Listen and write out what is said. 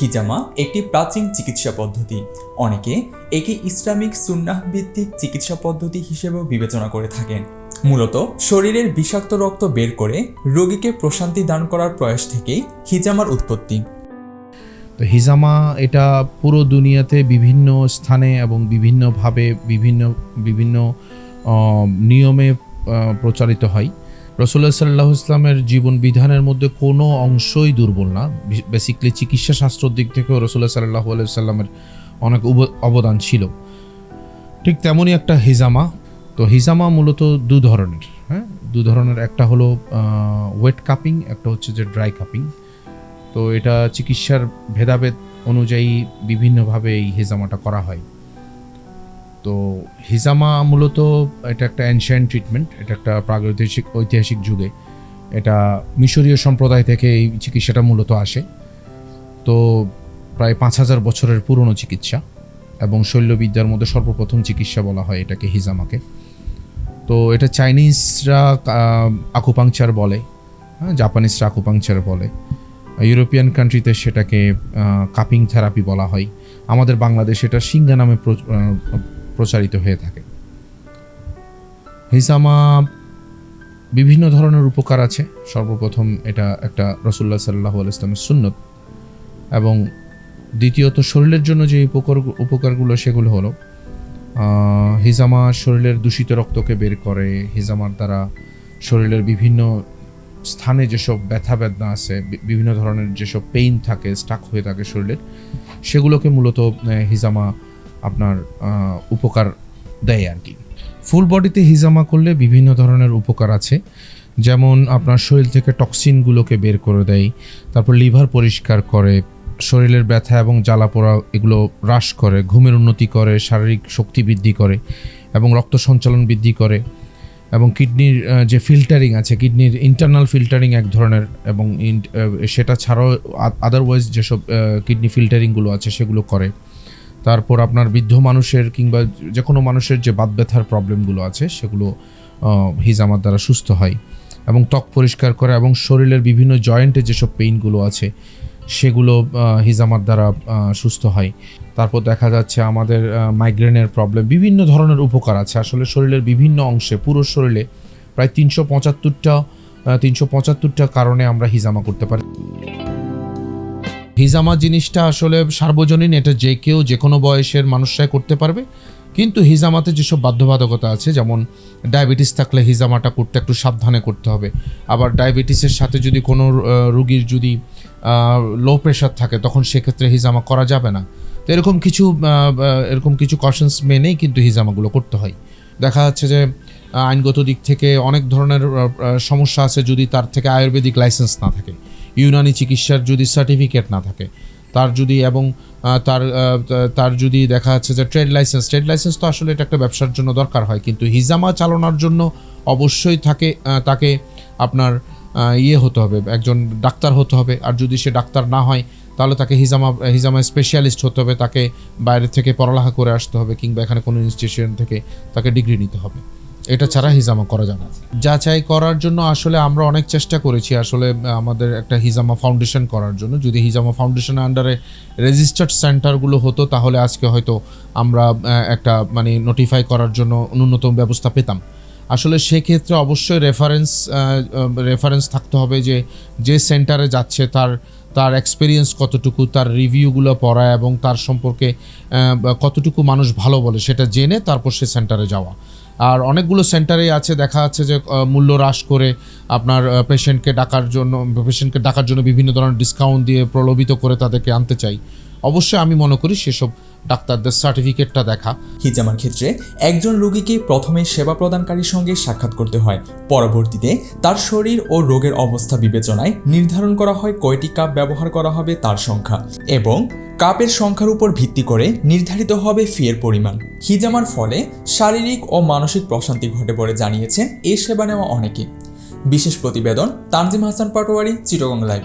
হিজামা একটি প্রাচীন চিকিৎসা পদ্ধতি। অনেকে একে ইসলামিক সুন্নাহ ভিত্তিক চিকিৎসা পদ্ধতি হিসেবেও বিবেচনা করে থাকেন। মূলত শরীরের বিষাক্ত রক্ত বের করে রোগীকে প্রশান্তি দান করার প্রয়াস থেকেই হিজামার উৎপত্তি। তো হিজামা এটা পুরো দুনিয়াতে বিভিন্ন স্থানে এবং বিভিন্নভাবে বিভিন্ন বিভিন্ন নিয়মে প্রচারিত হয়। রসুল্লাহ সাল্লাহ ইসলামের জীবন বিধানের মধ্যে কোনো অংশই দুর্বল না। বেসিকলি চিকিৎসা শাস্ত্রের দিক থেকেও রসুল্লাহ সাল্লাহ সাল্লামের অনেক অবদান ছিল। ঠিক তেমনই একটা হিজামা। তো হিজামা মূলত দু ধরনের হ্যাঁ? দু ধরনের, একটা হলো ওয়েট কাপিং একটা হচ্ছে যে ড্রাই কাপিং তো এটা চিকিৎসার ভেদাভেদ অনুযায়ী বিভিন্নভাবে এই হেজামাটা করা হয়। তো হিজামা মূলত এটা একটা অ্যানশিয়ান ট্রিটমেন্ট এটা একটা প্রাগৈতিহাসিক, ঐতিহাসিক যুগে। এটা মিশরীয় সম্প্রদায় থেকে এই চিকিৎসাটা মূলত আসে। তো প্রায় পাঁচ হাজার বছরের পুরনো চিকিৎসা এবং শল্যবিদ্যার মধ্যে সর্বপ্রথম চিকিৎসা বলা হয় এটাকে হিজামাকে। তো এটা চাইনিজরা আকুপাংচার বলে হ্যাঁ জাপানিজরা আকুপাংচার বলে। ইউরোপিয়ান কান্ট্রিতে সেটাকে কাপিং থেরাপি বলা হয়। আমাদের বাংলাদেশে এটা সিঙ্গা নামে প্রচারিত হয়ে থাকে। হিজামা বিভিন্ন ধরনের উপকার আছে। সর্বপ্রথম এটা একটা রসুল্লাহ সাল্লাহ ইসলামের সুন্নত এবং দ্বিতীয়ত শরীরের জন্য যে উপকার, উপকারগুলো সেগুলো হলো হিজামা শরীরের দূষিত রক্তকে বের করে, হিজামার দ্বারা শরীরের বিভিন্ন স্থানে যেসব ব্যথা বেদনা আছে বিভিন্ন ধরনের যেসব পেইন থাকে স্টাক হয়ে থাকে শরীরের, সেগুলোকে মূলত হিজামা আপনার উপকার দেয় আর কি। ফুল বডিতে হিজামা করলে বিভিন্ন ধরনের উপকার আছে। যেমন আপনার শরীর থেকে টক্সিনগুলোকে বের করে দেয়, তারপর লিভার পরিষ্কার করে, শরীরের ব্যথা এবং জ্বালা পোড়া এগুলো হ্রাস করে, ঘুমের উন্নতি করে, শারীরিক শক্তি বৃদ্ধি করে এবং রক্ত সঞ্চালন বৃদ্ধি করে এবং কিডনির যে ফিল্টারিং আছে, কিডনির ইন্টারনাল ফিল্টারিং এক ধরনের এবং সেটা ছাড়াও আদারওয়াইজ যেসব কিডনি ফিল্টারিংগুলো আছে সেগুলো করে। তারপর আপনার বৃদ্ধ মানুষের কিংবা যে কোনো মানুষের যে বাত ব্যথার প্রবলেমগুলো আছে, সেগুলো হিজামার দ্বারা সুস্থ হয় এবং ত্বক পরিষ্কার করে এবং শরীরের বিভিন্ন জয়েন্টে যেসব পেইনগুলো আছে, সেগুলো হিজামার দ্বারা সুস্থ হয়। তারপর দেখা যাচ্ছে আমাদের মাইগ্রেনের প্রবলেম বিভিন্ন ধরনের উপকার আছে। আসলে শরীরের বিভিন্ন অংশে, পুরো শরীরে প্রায় তিনশো পঁচাত্তরটা তিনশো পঁচাত্তরটা কারণে আমরা হিজামা করতে পারি। হিজামা জিনিসটা আসলে সার্বজনীন, এটা যে কেউ যে কোনো বয়সের মানুষরাই করতে পারবে। কিন্তু হিজামাতে যেসব বাধ্যবাধকতা আছে, যেমন ডায়াবেটিস থাকলে হিজামাটা করতে একটু সাবধানে করতে হবে। আবার ডায়াবেটিসের সাথে যদি কোনো রুগীর যদি লো প্রেশার থাকে, তখন সেক্ষেত্রে হিজামা করা যাবে না। তো এরকম কিছু এরকম কিছু কশনস মেনেই কিন্তু হিজামাগুলো করতে হয়। দেখা যাচ্ছে যে আইনগত দিক থেকে অনেক ধরনের সমস্যা আছে যদি তার থেকে আয়ুর্বেদিক লাইসেন্স না থাকে। ইউনানি চিকিৎসার যদি সার্টিফিকেট না থাকে, তার যদি এবং তার তার যদি দেখা যাচ্ছে যে ট্রেড লাইসেন্স ট্রেড লাইসেন্স তো আসলে এটা একটা ব্যবসার জন্য দরকার হয়, কিন্তু হিজামা চালানোর জন্য অবশ্যই থাকে তাকে আপনার ইয়ে হতে হবে, একজন ডাক্তার হতে হবে, আর যদি সে ডাক্তার না হয়, তাহলে তাকে হিজামা হিজামা স্পেশালিস্ট হতে হবে, তাকে বাইরে থেকে পড়ালেখা করে আসতে হবে, কিংবা এখানে কোনো ইনস্টিটিউশন থেকে তাকে ডিগ্রি নিতে হবে। এটা ছাড়া হিজামা করা যাবে না। যাচাই করার জন্য আসলে আমরা অনেক চেষ্টা করেছি আসলে আমাদের একটা হিজামা ফাউন্ডেশন করার জন্য। যদি হিজামা ফাউন্ডেশনের আন্ডারে রেজিস্টার্ড সেন্টারগুলো হতো, তাহলে আজকে হয়তো আমরা একটা মানে নোটিফাই করার জন্য ন্যূনতম ব্যবস্থা পেতাম। আসলে সেক্ষেত্রে অবশ্যই রেফারেন্স রেফারেন্স থাকতে হবে যে যে সেন্টারে যাচ্ছে, তার তার এক্সপিরিয়েন্স কতটুকু, তার রিভিউগুলো পড়া এবং তার সম্পর্কে কতটুকু মানুষ ভালো বলে, সেটা জেনে তারপর সে সেন্টারে যাওয়া। আর অনেকগুলো সেন্টারেই আছে, দেখা যাচ্ছে যে মূল্য হ্রাস করে আপনার পেশেন্টকে ডাকার জন্য পেশেন্টকে ডাকার জন্য বিভিন্ন ধরনের ডিসকাউন্ট দিয়ে প্রলোভিত করে তাদেরকে আনতে চাই। অবশ্যই আমি মনে করি সেসব ডাক্তারদের সার্টিফিকেটটা দেখা। হিজামার ক্ষেত্রে একজন রোগীকে প্রথমে সেবা প্রদানকারীর সঙ্গে সাক্ষাৎ করতে হয়, পরবর্তীতে তার শরীর ও রোগের অবস্থা বিবেচনায় নির্ধারণ করা হয় কয়টি কাপ ব্যবহার করা হবে তার সংখ্যা এবং কাপের সংখ্যার উপর ভিত্তি করে নির্ধারিত হবে ফিয়ের পরিমাণ। হিজামার ফলে শারীরিক ও মানসিক প্রশান্তি ঘটে বলে জানিয়েছেন এ সেবা নেওয়া অনেকে। বিশেষ প্রতিবেদন তানজিম হাসান পাটোয়ারি, চিটগং লাইভ।